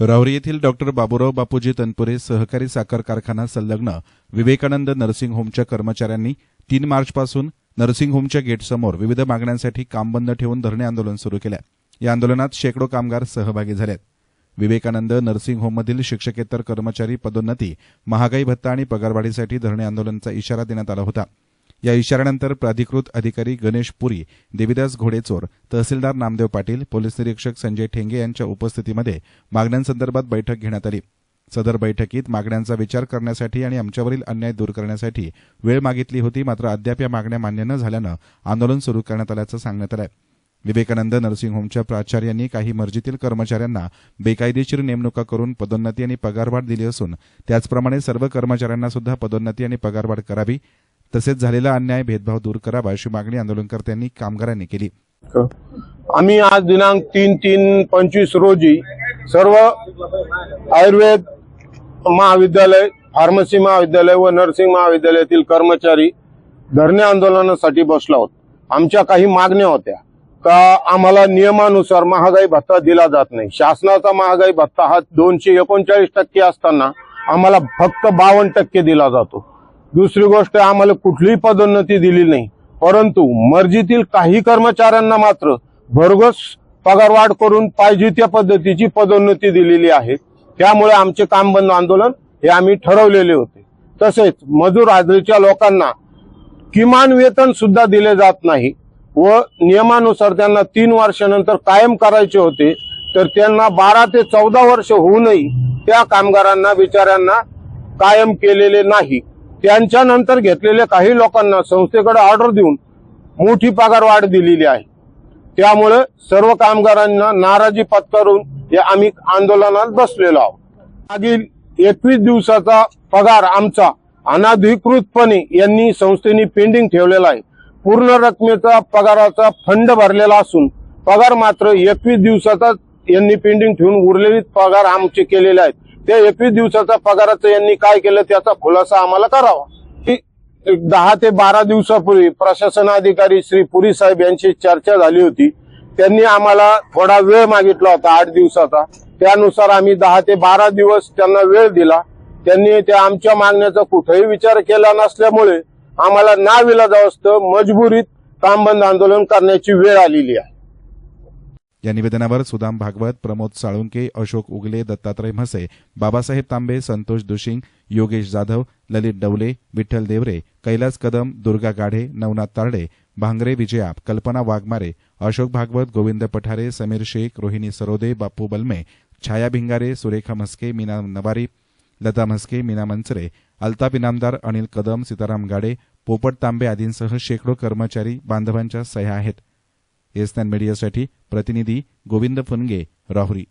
राहुरी येथील डॉक्टर बाबूराव बापूजी तनपुरे सहकारी साखर कारखाना संलग्न विवेकानंद नर्सिंग होमच्या कर्मचाऱ्यांनी तीन मार्चपासून नर्सिंग होमच्या गेटसमोर विविध मागण्यांसाठी काम बंद ठेवून धरणे आंदोलन सुरू केलं. या आंदोलनात शेकडो कामगार सहभागी झाले आहेत. विवेकानंद नर्सिंग होममधील शिक्षकेतर कर्मचारी पदोन्नती महागाई भत्ता आणि पगारवाढीसाठी धरणे आंदोलनाचा इशारा देण्यात आला होता. या इशाऱ्यानंतर प्राधिकृत अधिकारी गणेश पुरी देविदास घोडेचोर तहसीलदार नामदेव पाटील पोलीस निरीक्षक संजय ठेंगे यांच्या उपस्थितीमध्ये मागण्यांसंदर्भात बैठक घेण्यात आली. सदर बैठकीत मागण्यांचा विचार करण्यासाठी आणि आमच्यावरील अन्याय दूर करण्यासाठी वेळ मागितली होती मात्र अद्याप या मागण्या मान्य न झाल्यानं आंदोलन सुरू करण्यात आल्याचं सांगण्यात आलं विवेकानंद नर्सिंग होमच्या प्राचार्यांनी काही मर्जीतील कर्मचाऱ्यांना बेकायदेशीर नेमणुका करून पदोन्नती आणि पगारवाढ दिली असून त्याचप्रमाणे सर्व कर्मचाऱ्यांना सुद्धा पदोन्नती आणि पगारवाढ करावी तसेच झालेला अन्याय भेदभाव दूर करावा अशी मागणी आंदोलनकर्त्यांनी कामगारांनी केली. आम्ही आज दिनांक तीन तीन पंचवीस रोजी सर्व आयुर्वेद महाविद्यालय फार्मसी महाविद्यालय व नर्सिंग महाविद्यालयातील कर्मचारी धरणे आंदोलनासाठी बसलो आहोत आमच्या काही मागण्या होत्या. का आम्हाला नियमानुसार महागाई भत्ता दिला जात नाही. शासनाचा महागाई भत्ता हा दोनशे एकोणचाळीस टक्के असताना आम्हाला फक्त बावन्न टक्के दिला जातो. दुसरी गोष्ट आम्हाला कुठलीही पदोन्नती दिली नाही. परंतु मर्जीतील काही कर्मचाऱ्यांना मात्र भरघोस पगारवाढ करून पाहिजे त्या पद्धतीची पदोन्नती दिलेली आहे. त्यामुळे आमचे काम बंद आंदोलन हे आम्ही ठरवलेले होते. तसेच मजूर हाजरीच्या लोकांना किमान वेतन सुद्धा दिले जात नाही व नियमानुसार त्यांना तीन वर्षानंतर कायम करायचे होते तर त्यांना बारा ते चौदा वर्ष होऊनही त्या कामगारांना बिचाऱ्यांना कायम केलेले नाही. त्यांच्यानंतर घेतलेल्या काही लोकांना संस्थेकडे ऑर्डर देऊन मोठी पगार वाढ दिलेली आहे. त्यामुळे सर्व कामगारांना नाराजी पत्करून हे आम्ही आंदोलनात बसलेलो आहोत. मागील एकवीस दिवसाचा पगार आमचा अनाधिकृतपणे यांनी संस्थेने पेंडिंग ठेवलेला आहे. पूर्ण रकमेचा पगाराचा फंड भरलेला असून पगार मात्र एकवीस दिवसाचा यांनी पेंडिंग ठेवून उरलेले पगार आमचे केलेले आहेत. त्या एकवीस दिवसाचा पगाराचं यांनी काय केलं त्याचा खुलासा आम्हाला करावा. की एक दहा ते बारा दिवसापूर्वी प्रशासन अधिकारी श्री पुरी साहेब यांची चर्चा झाली होती. त्यांनी आम्हाला थोडा वेळ मागितला होता आठ दिवसाचा. त्यानुसार आम्ही दहा ते बारा दिवस त्यांना वेळ दिला. त्यांनी त्या आमच्या मागण्याचा कुठेही विचार केला नसल्यामुळे आम्हाला ना विलाजावं मजबुरीत काम बंद आंदोलन करण्याची वेळ आलेली आहे. या निवेदनावर सुदाम भागवत प्रमोद साळुंके अशोक उगले दत्तात्रय म्हसे बाबासाहेब तांबे संतोष दुशिंग योगेश जाधव ललित डवले विठ्ठल देवरे कैलास कदम दुर्गा गाढे नवनाथ तारडे भांगरे विजया कल्पना वाघमारे अशोक भागवत गोविंद पठारे समीर शेख रोहिणी सरोदे बापू बलमे छाया भिंगारे सुरेखा म्हस्के मीना नवारी लता म्हस्के मीना मंचरे अल्ताप इनामदार अनिल कदम सीताराम गाडे पोपट तांबे आदींसह शेकडो कर्मचारी बांधवांच्या सह्या आहेत. एसनॅन मीडियासाठी प्रतिनिधी गोविंद फुनगे राहुरी.